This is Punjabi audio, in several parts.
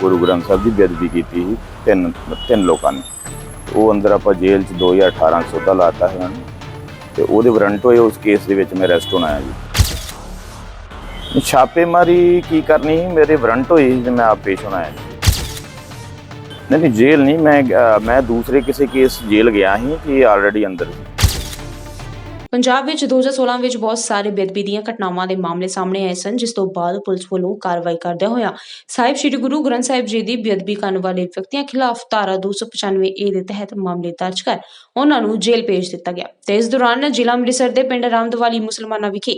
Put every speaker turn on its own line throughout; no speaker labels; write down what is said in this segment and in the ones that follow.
ਗੁਰੂ ਗ੍ਰੰਥ ਸਾਹਿਬ ਦੀ ਬੇਅਦਬੀ ਕੀਤੀ ਸੀ, ਤਿੰਨ ਤਿੰਨ ਲੋਕਾਂ ਨੇ। ਉਹ ਅੰਦਰ ਆਪਾਂ ਜੇਲ੍ਹ 'ਚ 2018 ਸੌਦਾ ਲਾਤਾ ਹੈ ਉਹਨਾਂ ਨੂੰ। ਤੇ ਉਹਦੇ ਵਾਰੰਟ ਹੋਏ ਉਸ ਕੇਸ ਦੇ ਵਿੱਚ ਮੈਂ ਅਰੈਸਟ ਹੋਣਾ ਆਇਆ ਜੀ। ਛਾਪੇਮਾਰੀ ਕੀ ਕਰਨੀ ਸੀ? ਮੇਰੇ ਵਾਰੰਟ ਹੋਏ ਸੀ ਤੇ ਮੈਂ ਆਪ ਪੇਸ਼ ਹੋਣਾ ਹੈ ਜੀ। ਨਹੀਂ ਨਹੀਂ, ਜੇਲ੍ਹ ਨਹੀਂ, ਮੈਂ ਮੈਂ ਦੂਸਰੇ ਕਿਸੇ ਕੇਸ ਜੇਲ੍ਹ ਗਿਆ ਸੀ ਕਿ ਆਲਰੇਡੀ ਅੰਦਰ ਸੀ।
ਪੰਜਾਬ ਵਿੱਚ 2016 ਵਿੱਚ ਬਹੁਤ ਸਾਰੇ ਬੇਦਬੀ ਦੀਆਂ ਘਟਨਾਵਾਂ ਦੇ ਮਾਮਲੇ ਸਾਹਮਣੇ ਆਏ ਸਨ, ਜਿਸ ਤੋਂ ਬਾਅਦ ਪੁਲਿਸ ਵੱਲੋਂ ਕਾਰਵਾਈ ਕਰਦਿਆਂ ਹੋਇਆ ਸਾਹਿਬ ਸ੍ਰੀ ਗੁਰੂ ਗ੍ਰੰਥ ਸਾਹਿਬ ਜੀ ਦੀ ਬੇਅਦਬੀ ਕਰਨ ਵਾਲੇ ਵਿਅਕਤੀਆਂ ਖਿਲਾਫ ਧਾਰਾ 295 ਏ ਦੇ ਤਹਿਤ ਮਾਮਲੇ ਦਰਜ ਕਰ ਉਹਨਾਂ ਨੂੰ ਜੇਲ੍ਹ ਭੇਜ ਦਿੱਤਾ ਗਿਆ। ਤੇ ਇਸ ਦੌਰਾਨ ਜ਼ਿਲ੍ਹਾ ਅੰਮ੍ਰਿਤਸਰ ਦੇ ਪਿੰਡ ਰਾਮਦਵਾਲੀ ਮੁਸਲਮਾਨਾਂ ਵਿਖੇ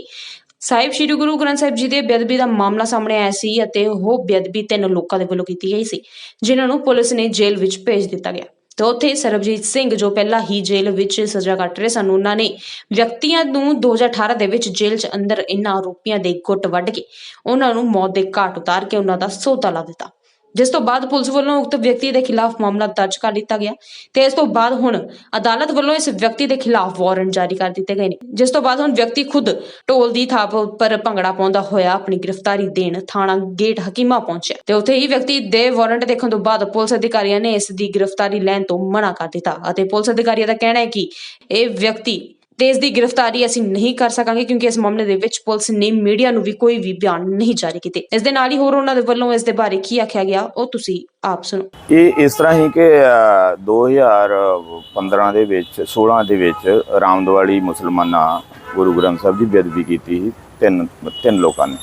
ਸਾਹਿਬ ਸ੍ਰੀ ਗੁਰੂ ਗ੍ਰੰਥ ਸਾਹਿਬ ਜੀ ਦੇ ਬੇਅਦਬੀ ਦਾ ਮਾਮਲਾ ਸਾਹਮਣੇ ਆਇਆ ਸੀ ਅਤੇ ਉਹ ਬੇਅਦਬੀ ਤਿੰਨ ਲੋਕਾਂ ਦੇ ਵੱਲੋਂ ਕੀਤੀ ਗਈ ਸੀ, ਜਿਨ੍ਹਾਂ ਨੂੰ ਪੁਲਿਸ ਨੇ ਜੇਲ੍ਹ ਵਿੱਚ ਭੇਜ ਦਿੱਤਾ ਗਿਆ। ਤਾਂ ਉੱਥੇ ਸਰਬਜੀਤ ਸਿੰਘ, ਜੋ ਪਹਿਲਾਂ ਹੀ ਜੇਲ੍ਹ ਵਿੱਚ ਸਜ਼ਾ ਕੱਟ ਰਹੇ ਸਨ, ਉਹਨਾਂ ਨੇ ਵਿਅਕਤੀਆਂ ਨੂੰ 2018 ਦੇ ਵਿੱਚ ਜੇਲ੍ਹ 'ਚ ਅੰਦਰ ਇਨ੍ਹਾਂ ਆਰੋਪੀਆਂ ਦੇ ਗੁੱਟ ਵੱਢ ਕੇ ਉਹਨਾਂ ਨੂੰ ਮੌਤ ਦੇ ਘਾਟ ਉਤਾਰ ਕੇ ਉਹਨਾਂ ਦਾ ਸੌਦਾ ਲਾ ਦਿੱਤਾ। ਜਿਸ ਤੋਂ ਬਾਅਦ ਪੁਲਿਸ ਵੱਲੋਂ ਉਕਤ ਵਿਅਕਤੀ ਦੇ ਖਿਲਾਫ ਮਾਮਲਾ ਦਰਜ ਕਰ ਲਿੱਤਾ ਗਿਆ ਤੇ ਇਸ ਤੋਂ ਬਾਅਦ ਹੁਣ ਅਦਾਲਤ ਵੱਲੋਂ ਇਸ ਵਿਅਕਤੀ ਦੇ ਖਿਲਾਫ ਵਾਰੰਟ ਜਾਰੀ ਕਰ ਦਿੱਤੇ ਗਏ ਨੇ। ਜਿਸ ਤੋਂ ਬਾਅਦ ਹੁਣ ਵਿਅਕਤੀ ਖੁਦ ਢੋਲ ਦੀ ਥਾਪ ਉੱਪਰ ਭੰਗੜਾ ਪਾਉਂਦਾ ਹੋਇਆ ਆਪਣੀ ਗ੍ਰਿਫਤਾਰੀ ਦੇਣ ਥਾਣਾ ਗੇਟ ਹਕੀਮਾ ਪਹੁੰਚਿਆ। ਤੇ ਉੱਥੇ ਹੀ ਵਿਅਕਤੀ ਦੇ ਵਾਰੰਟ ਦੇਖਣ ਤੋਂ ਬਾਅਦ ਪੁਲਿਸ ਅਧਿਕਾਰੀਆਂ ਨੇ ਇਸ ਦੀ ਗ੍ਰਿਫਤਾਰੀ ਲੈਣ ਤੋਂ ਮਨਾ ਕਰ ਦਿੱਤਾ ਅਤੇ ਪੁਲਿਸ ਅਧਿਕਾਰੀਆਂ ਦਾ ਕਹਿਣਾ ਹੈ ਕਿ ਇਹ ਵਿਅਕਤੀ ਤੇ ਇਸ ਦੀ ਗ੍ਰਿਫਤਾਰੀ ਅਸੀਂ ਨਹੀਂ ਕਰ ਸਕਾਂਗੇ ਕਿਉਂਕਿ ਇਸ ਮਾਮਲੇ ਦੇ ਵਿੱਚ ਪੁਲਿਸ ਨੇ ਮੀਡੀਆ ਨੂੰ ਵੀ ਕੋਈ ਵੀ ਬਿਆਨ ਨਹੀਂ ਜਾਰੀ ਕੀਤੇ। ਇਸ ਦੇ ਨਾਲ ਹੀ ਹੋਰ ਉਹਨਾਂ ਦੇ ਵੱਲੋਂ ਇਸ ਦੇ ਬਾਰੇ ਕੀ ਆਖਿਆ ਗਿਆ ਉਹ ਤੁਸੀਂ ਆਪ ਸੁਣੋ।
ਇਹ ਇਸ ਤਰ੍ਹਾਂ ਹੀ ਕਿ ਅਹ, 2015 ਦੇ ਵਿੱਚ 16 ਦੇ ਵਿੱਚ ਰਾਮਦਵਾਲੀ ਮੁਸਲਮਾਨਾਂ ਗੁਰੂ ਗ੍ਰੰਥ ਸਾਹਿਬ ਦੀ ਬੇਅਦਬੀ ਕੀਤੀ ਸੀ ਤਿੰਨ ਤਿੰਨ ਲੋਕਾਂ ਨੇ।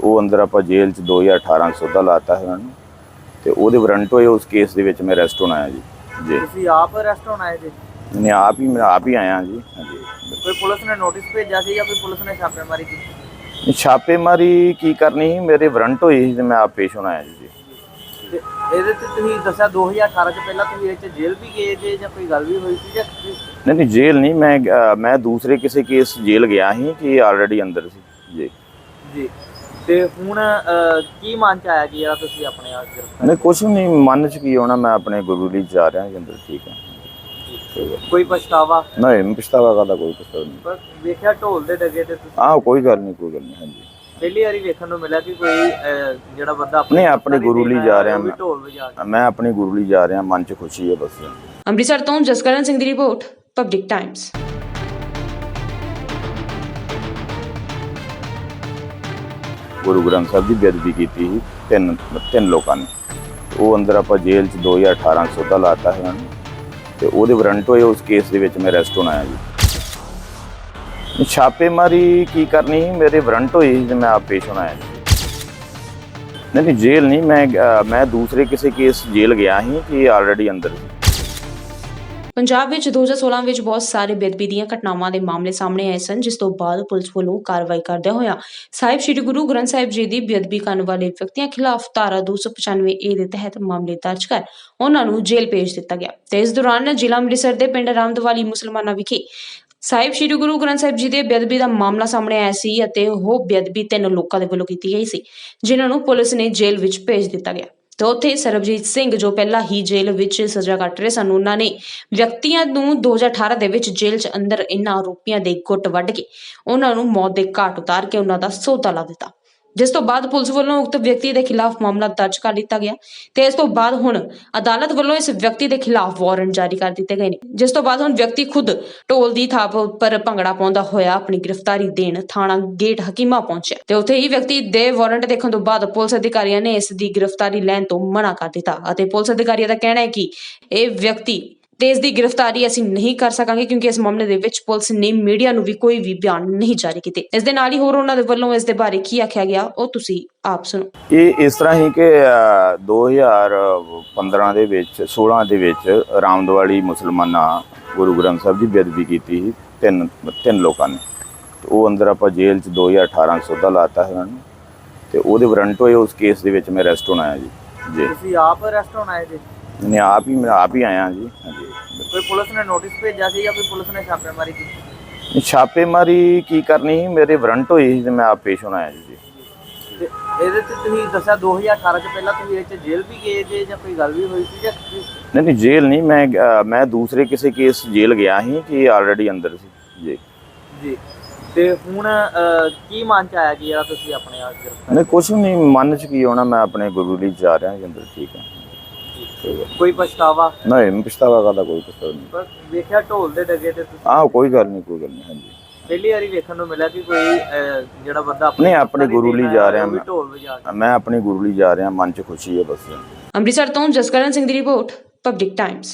ਉਹ ਅੰਦਰ ਆਪਾਂ ਜੇਲ੍ਹ 'ਚ 2018 ਸੌਦਾ ਲਾਤਾ ਹੈ ਉਹਨਾਂ ਨੂੰ। ਤੇ ਉਹਦੇ ਵਾਰੰਟ ਹੋਏ ਉਸ ਕੇਸ ਦੇ ਵਿੱਚ ਮੈਂ ਅਰੈਸਟ ਹੋਣਾ ਹੈ ਜੀ ਜੀ।
ਤੁਸੀਂ ਆਪ ਅਰੈਸਟ ਹੋਣਾ ਹੈ ਜੀ?
ਮੈਂ ਆਪ ਹੀ ਮੈਂ ਆਪ ਹੀ ਆਇਆ ਜੀ ਹਾਂਜੀ
ਕੋਈ ਪੁਲਿਸ ਨੇ ਨੋਟਿਸ ਭੇਜਿਆ ਸੀ ਜਾਂ ਕੋਈ ਪੁਲਿਸ ਨੇ ਛਾਪੇਮਾਰੀ ਕੀਤੀ
ਛਾਪੇਮਾਰੀ ਕੀ ਕਰਨੀ ਸੀ ਮੇਰੇ ਵਾਰੰਟ ਹੋਏ ਸੀ ਤੇ ਮੈਂ ਆਪ ਪੇਸ਼ ਹੋਣਾ ਹੈ ਜੀ
ਤੇ ਇਹਦੇ ਤੇ ਤੁਸੀਂ ਦੱਸਿਆ 2018 ਚ ਪਹਿਲਾਂ ਤੁਸੀਂ ਇਹ ਚ ਜੇਲ੍ਹ ਵੀ ਗਏ ਜੇ ਜਾਂ ਕੋਈ ਗੱਲ ਵੀ ਹੋਈ ਸੀ ਜਾਂ
ਨਹੀਂ ਨਹੀਂ ਜੇਲ੍ਹ ਨਹੀਂ ਮੈਂ ਅਹ, ਮੈਂ ਦੂਸਰੇ ਕਿਸੇ ਕੇਸ ਜੇਲ੍ਹ ਗਿਆ ਸੀ ਕਿ ਆਲਰੇਡੀ ਅੰਦਰ ਸੀ ਜੀ
ਜੀ ਤੇ ਹੁਣ ਅਹ, ਕੀ ਮਨ ਚ ਆਇਆ ਕਿ ਯਾਰ ਤੁਸੀਂ ਆਪਣੇ ਆਪ ਗ੍ਰਿਫਤਾਰ
ਨਹੀਂ ਕੁਛ ਨਹੀਂ ਮਨ ਚ ਕੀ ਹੋਣਾ ਮੈਂ ਆਪਣੇ ਗੁਰੂ ਲਈ ਜਾ ਰਿਹਾ ਜੀ ਅੰਦਰ ਠੀਕ ਹੈ
ਕੋਈ ਪਛਤਾਵਾ
ਨਹੀਂ ਮੈਂ ਪਛਤਾਵਾ ਕਰਦਾ ਕੋਈ ਪਛਤਾਵਾ ਨਹੀਂ
ਪਰ ਵੇਖਿਆ ਢੋਲ ਦੇ ਡੱਗੇ ਤੇ ਤੁਸੀਂ
ਆਹ ਕੋਈ ਗੱਲ ਨਹੀਂ ਕੋਈ ਗੱਲ ਨਹੀਂ ਹਾਂਜੀ
ਪਹਿਲੀ ਵਾਰੀ ਵੇਖਣ ਨੂੰ ਮਿਲਿਆ ਕਿ ਕੋਈ ਅਹ, ਜਿਹੜਾ ਬੰਦਾ ਆਪਣੀ
ਨਹੀਂ, ਆਪਣੇ
ਗ੍ਰਿਫਤਾਰੀ
ਗੁਰੂ ਲਈ
ਦੇਣ
ਜਾ
ਆਇਆ,
ਰਿਹਾ
ਉਹ ਵੀ
ਮੈਂ।
ਢੋਲ ਵਜਾ ਕੇ
ਮੈਂ ਆਪਣੇ ਗੁਰੂ ਲਈ ਜਾ ਰਿਹਾ ਮਨ ਚ ਖੁਸ਼ੀ ਹੈ ਬਸ
ਅੰਮ੍ਰਿਤਸਰ ਤੋਂ ਜਸਕਰਨ ਸਿੰਘ ਦੀ report Public Times
Guru Granth Sahib ਦੀ ਬੇਅਦਬੀ ਕੀਤੀ ਸੀ ਤਿੰਨ ਤਿੰਨ ਲੋਕਾਂ ਨੇ ਉਹ ਅੰਦਰ ਆਪਾਂ ਜੇਲ੍ਹ 'ਚ 2018 ਸੌਦਾ ਲਾਤਾ ਹੈ ਉਹਨਾਂ ਨੂੰ ਤੇ ਉਹਦੇ ਵਾਰੰਟ ਹੋਏ ਉਸ ਕੇਸ ਦੇ ਵਿੱਚ ਮੈਂ ਅਰੈਸਟ ਹੋਣਾ ਹੈ ਜੀ। ਛਾਪੇਮਾਰੀ ਕੀ ਕਰਨੀ? ਸੀ ਮੇਰੇ ਵਾਰੰਟ ਹੋਏ ਸੀ ਮੈਂ ਆਪ ਪੇਸ਼ ਹੋਣਾ ਹੈ ਨਹੀਂ ਜੇਲ੍ਹ ਨਹੀਂ, ਮੈਂ ਮੈਂ ਦੂਸਰੇ ਕਿਸੇ ਕੇਸ ਜੇਲ੍ਹ ਗਿਆ ਸੀ ਕਿ ਆਲਰੇਡੀ ਅੰਦਰ ਸੀ।
ਪੰਜਾਬ ਵਿੱਚ 2016 ਵਿੱਚ ਬਹੁਤ ਸਾਰੇ ਬੇਦਬੀ ਦੀਆਂ ਘਟਨਾਵਾਂ ਦੇ ਮਾਮਲੇ ਸਾਹਮਣੇ ਆਏ ਸਨ, ਜਿਸ ਤੋਂ ਬਾਅਦ ਪੁਲਿਸ ਵੱਲੋਂ ਕਾਰਵਾਈ ਕਰਦਿਆਂ ਹੋਇਆ ਸਾਹਿਬ ਸ੍ਰੀ ਗੁਰੂ ਗ੍ਰੰਥ ਸਾਹਿਬ ਜੀ ਦੀ ਬੇਅਦਬੀ ਕਰਨ ਵਾਲੇ ਵਿਅਕਤੀਆਂ ਖਿਲਾਫ ਧਾਰਾ 295 ਏ ਦੇ ਤਹਿਤ ਮਾਮਲੇ ਦਰਜ ਕਰ ਉਹਨਾਂ ਨੂੰ ਜੇਲ੍ਹ ਭੇਜ ਦਿੱਤਾ ਗਿਆ। ਤੇ ਇਸ ਦੌਰਾਨ ਜ਼ਿਲ੍ਹਾ ਅੰਮ੍ਰਿਤਸਰ ਦੇ ਪਿੰਡ ਰਾਮਦਵਾਲੀ ਮੁਸਲਮਾਨਾਂ ਵਿਖੇ ਸਾਹਿਬ ਸ੍ਰੀ ਗੁਰੂ ਗ੍ਰੰਥ ਸਾਹਿਬ ਜੀ ਦੇ ਬੇਅਦਬੀ ਦਾ ਮਾਮਲਾ ਸਾਹਮਣੇ ਆਇਆ ਸੀ ਅਤੇ ਉਹ ਬੇਅਦਬੀ ਤਿੰਨ ਲੋਕਾਂ ਦੇ ਵੱਲੋਂ ਕੀਤੀ ਗਈ ਸੀ, ਜਿਨ੍ਹਾਂ ਨੂੰ ਪੁਲਿਸ ਨੇ ਜੇਲ੍ਹ ਵਿੱਚ ਭੇਜ ਦਿੱਤਾ ਗਿਆ। ਤਾਂ ਉੱਥੇ ਸਰਬਜੀਤ ਸਿੰਘ ਜੋ ਪਹਿਲਾਂ ਹੀ ਜੇਲ੍ਹ ਵਿੱਚ ਸਜ਼ਾ ਕੱਟ ਰਹੇ ਸਨ, ਉਹਨਾਂ ਨੇ ਵਿਅਕਤੀਆਂ ਨੂੰ 2018 ਦੇ ਵਿੱਚ ਜੇਲ੍ਹ 'ਚ ਅੰਦਰ ਇਨ੍ਹਾਂ ਆਰੋਪੀਆਂ ਦੇ ਗੁੱਟ ਵੱਢ ਕੇ ਉਹਨਾਂ ਨੂੰ ਮੌਤ ਦੇ ਘਾਟ ਉਤਾਰ ਕੇ ਉਹਨਾਂ ਦਾ ਸੌਦਾ ਲਾ ਦਿੱਤਾ। ਜਿਸ ਤੋਂ ਬਾਅਦ ਪੁਲਿਸ ਵੱਲੋਂ ਉਕਤ ਵਿਅਕਤੀ ਦੇ ਖਿਲਾਫ ਮਾਮਲਾ ਦਰਜ ਕਰ ਲਿੱਤਾ ਗਿਆ ਤੇ ਇਸ ਤੋਂ ਬਾਅਦ ਹੁਣ ਅਦਾਲਤ ਵੱਲੋਂ ਇਸ ਵਿਅਕਤੀ ਦੇ ਖਿਲਾਫ ਵਾਰੰਟ ਜਾਰੀ ਕਰ ਦਿੱਤੇ ਗਏ ਨੇ। ਜਿਸ ਤੋਂ ਬਾਅਦ ਹੁਣ ਵਿਅਕਤੀ ਖੁਦ ਢੋਲ ਦੀ ਥਾਪ ਉੱਪਰ ਭੰਗੜਾ ਪਾਉਂਦਾ ਹੋਇਆ ਆਪਣੀ ਗ੍ਰਿਫਤਾਰੀ ਦੇਣ ਥਾਣਾ ਗੇਟ ਹਕੀਮਾ ਪਹੁੰਚਿਆ। ਤੇ ਉੱਥੇ ਹੀ ਵਿਅਕਤੀ ਦੇ ਵਾਰੰਟ ਦੇਖਣ ਤੋਂ ਬਾਅਦ ਪੁਲਿਸ ਅਧਿਕਾਰੀਆਂ ਨੇ ਇਸ ਦੀ ਗ੍ਰਿਫਤਾਰੀ ਲੈਣ ਤੋਂ ਮਨਾ ਕਰ ਦਿੱਤਾ ਅਤੇ ਪੁਲਿਸ ਅਧਿਕਾਰੀਆਂ ਦਾ ਕਹਿਣਾ ਹੈ ਕਿ ਇਹ ਵਿਅਕਤੀ ਤੇ ਇਸ ਦੀ ਗ੍ਰਿਫਤਾਰੀ ਅਸੀਂ ਨਹੀਂ ਕਰ ਸਕਾਂਗੇ ਕਿਉਂਕਿ ਇਸ ਮਾਮਲੇ ਦੇ ਵਿੱਚ ਪੁਲਿਸ ਨੇ ਮੀਡੀਆ ਨੂੰ ਵੀ ਕੋਈ ਵੀ ਬਿਆਨ ਨਹੀਂ ਜਾਰੀ ਕੀਤੇ। ਇਸ ਦੇ ਨਾਲ ਹੀ ਹੋਰ ਉਹਨਾਂ ਦੇ ਵੱਲੋਂ ਇਸ ਦੇ ਬਾਰੇ ਕੀ ਆਖਿਆ ਗਿਆ ਉਹ ਤੁਸੀਂ ਆਪ ਸੁਣੋ।
ਇਹ ਇਸ ਤਰ੍ਹਾਂ ਹੀ ਕਿ ਅਹ, 2015 ਦੇ ਵਿੱਚ 16 ਦੇ ਵਿੱਚ ਰਾਮਦਵਾਲੀ ਮੁਸਲਮਾਨਾਂ ਗੁਰੂ ਗ੍ਰੰਥ ਸਾਹਿਬ ਦੀ ਬੇਅਦਬੀ ਕੀਤੀ ਸੀ ਤਿੰਨ ਤਿੰਨ ਲੋਕਾਂ ਨੇ। ਉਹ ਅੰਦਰ ਆਪਾਂ ਜੇਲ੍ਹ 'ਚ 2018 ਸੌਦਾ ਲਾਤਾ ਹੈ ਉਹਨਾਂ ਨੂੰ। ਤੇ ਉਹਦੇ ਵਾਰੰਟ ਹੋਏ ਉਸ ਕੇਸ ਦੇ ਵਿੱਚ ਮੈਂ ਅਰੈਸਟ ਹੋਣਾ ਹੈ ਜੀ ਜੀ
ਤੁਸੀਂ ਆਪ ਅਰੈਸਟ ਹੋਣਾ ਹੈ ਜੀ?
ਮੈਂ ਆਪ ਹੀ ਮੈਂ ਆਪ ਹੀ ਆਇਆ ਜੀ। ਹਾਂਜੀ।
ਕੋਈ ਪੁਲਿਸ ਨੇ ਨੋਟਿਸ ਭੇਜਿਆ ਸੀ ਜਾਂ ਕੋਈ ਪੁਲਿਸ ਨੇ ਛਾਪੇਮਾਰੀ ਕੀਤੀ?
ਛਾਪੇਮਾਰੀ ਕੀ ਕਰਨੀ ਸੀ? ਮੇਰੇ ਵਾਰੰਟ ਹੋਏ ਸੀ ਤੇ ਮੈਂ ਆਪ ਪੇਸ਼ ਹੋਣਾ ਹੈ ਜੀ।
ਤੇ ਇਹਦੇ ਤੇ ਤੁਸੀਂ ਦੱਸਿਆ 2018 ਚ ਪਹਿਲਾਂ ਤੁਸੀਂ ਇਹ ਚ ਜੇਲ੍ਹ ਵੀ ਗਏ ਜੇ ਜਾਂ ਕੋਈ ਗੱਲ ਵੀ ਹੋਈ ਸੀ ਜਾਂ
ਨਹੀਂ ਨਹੀਂ ਜੇਲ੍ਹ ਨਹੀਂ ਮੈਂ ਅਹ, ਮੈਂ ਦੂਸਰੇ ਕਿਸੇ ਕੇਸ ਜੇਲ੍ਹ ਗਿਆ ਸੀ ਕਿ ਆਲਰੇਡੀ ਅੰਦਰ ਸੀ ਜੀ।
ਜੀ। ਤੇ ਹੁਣ ਅਹ, ਕੀ ਮਨ ਚ ਆਇਆ ਕਿ ਯਾਰ ਤੁਸੀਂ ਆਪਣੇ ਆਪ ਗ੍ਰਿਫਤਾਰ
ਨਹੀਂ ਕੁਛ ਨਹੀਂ ਮਨ ਚ ਕੀ ਹੋਣਾ ਮੈਂ ਆਪਣੇ ਗੁਰੂ ਲਈ ਜਾ ਰਿਹਾ ਜੀ ਅੰਦਰ ਠੀਕ ਹੈ।
ਕੋਈ ਪਛਤਾਵਾ?
ਨਹੀਂ ਪਛਤਾਵਾ ਕਰਦਾ ਕੋਈ ਪਛਤਾਵਾ ਨਹੀਂ।
ਪਰ ਵੇਖਿਆ ਢੋਲ ਦੇ ਡਗੇ ਤੇ ਤੁਸੀਂ?
ਆਹ ਕੋਈ ਗੱਲ ਨਹੀਂ ਕੋਈ ਗੱਲ ਨਹੀਂ ਹਾਂਜੀ।
ਪਹਿਲੀ ਵਾਰੀ ਵੇਖਣ ਨੂੰ ਮਿਲਿਆ ਕਿ ਕੋਈ ਅਹ, ਜਿਹੜਾ ਬੰਦਾ ਆਪਣੇ
ਨਹੀਂ, ਆਪਣੇ ਗੁਰੂ ਲਈ ਜਾ ਰਿਹਾ ਮੈਂ।
ਢੋਲ ਵਜਾ ਕੇ।
ਮੈਂ ਆਪਣੇ ਗੁਰੂ ਲਈ ਜਾ ਰਿਹਾ ਮਨ ਚ ਖੁਸ਼ੀ ਹੈ ਬਸ।
ਅੰਮ੍ਰਿਤਸਰ ਤੋਂ ਜਸਕਰਨ ਸਿੰਘ ਦੀ ਰਿਪੋਰਟ ਪਬਲਿਕ ਟਾਈਮਸ